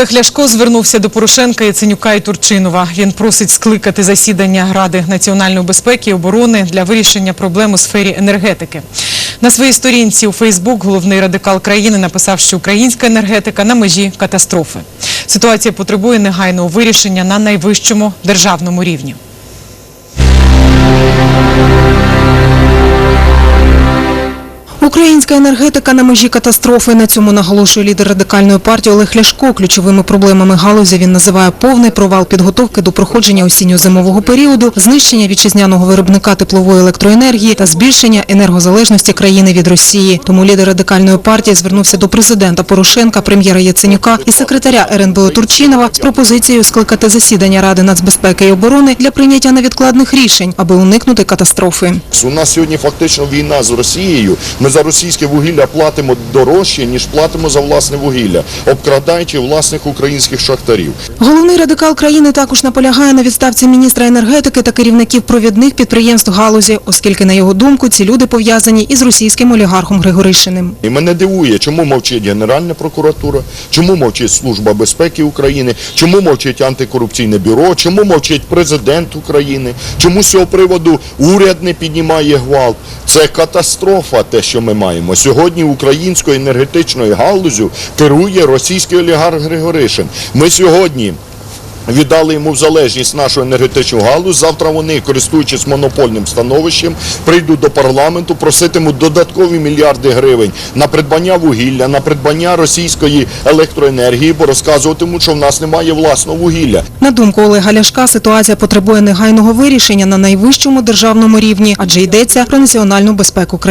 Олег Ляшко звернувся до Порошенка, Яценюка і Турчинова. Він просить скликати засідання Ради національної безпеки і оборони для вирішення проблем у сфері енергетики. На своїй сторінці у Фейсбук головний радикал країни написав, що українська енергетика на межі катастрофи. Ситуація потребує негайного вирішення на найвищому державному рівні. Українська енергетика на межі катастрофи. На цьому наголошує лідер радикальної партії Олег Ляшко. Ключовими проблемами галузі він називає повний провал підготовки до проходження осінньо-зимового періоду, знищення вітчизняного виробника теплової електроенергії та збільшення енергозалежності країни від Росії. Тому лідер радикальної партії звернувся до президента Порошенка, прем'єра Яценюка і секретаря РНБО Турчинова з пропозицією скликати засідання Ради нацбезпеки і оборони для прийняття невідкладних рішень, аби уникнути катастрофи. У нас сьогодні фактично війна з Росією. Ми за російське вугілля платимо дорожче, ніж платимо за власне вугілля, обкрадаючи власних українських шахтарів. Головний радикал країни також наполягає на відставці міністра енергетики та керівників провідних підприємств галузі, оскільки, на його думку, ці люди пов'язані із російським олігархом Григоришиним. І мене дивує, чому мовчить Генеральна прокуратура, чому мовчить Служба безпеки України, чому мовчить антикорупційне бюро, чому мовчить президент України, чому з цього приводу уряд не піднімає гвалт. Це катастрофа, те, що ми маємо. Сьогодні українською енергетичною галузю керує російський олігарх Григоришин. Ми сьогодні віддали йому в залежність нашу енергетичну галузь. Завтра вони, користуючись монопольним становищем, прийдуть до парламенту, проситимуть додаткові мільярди гривень на придбання вугілля, на придбання російської електроенергії, бо розказуватимуть, що в нас немає власного вугілля. На думку Олега Ляшка, ситуація потребує негайного вирішення на найвищому державному рівні, адже йдеться про національну безпеку країни.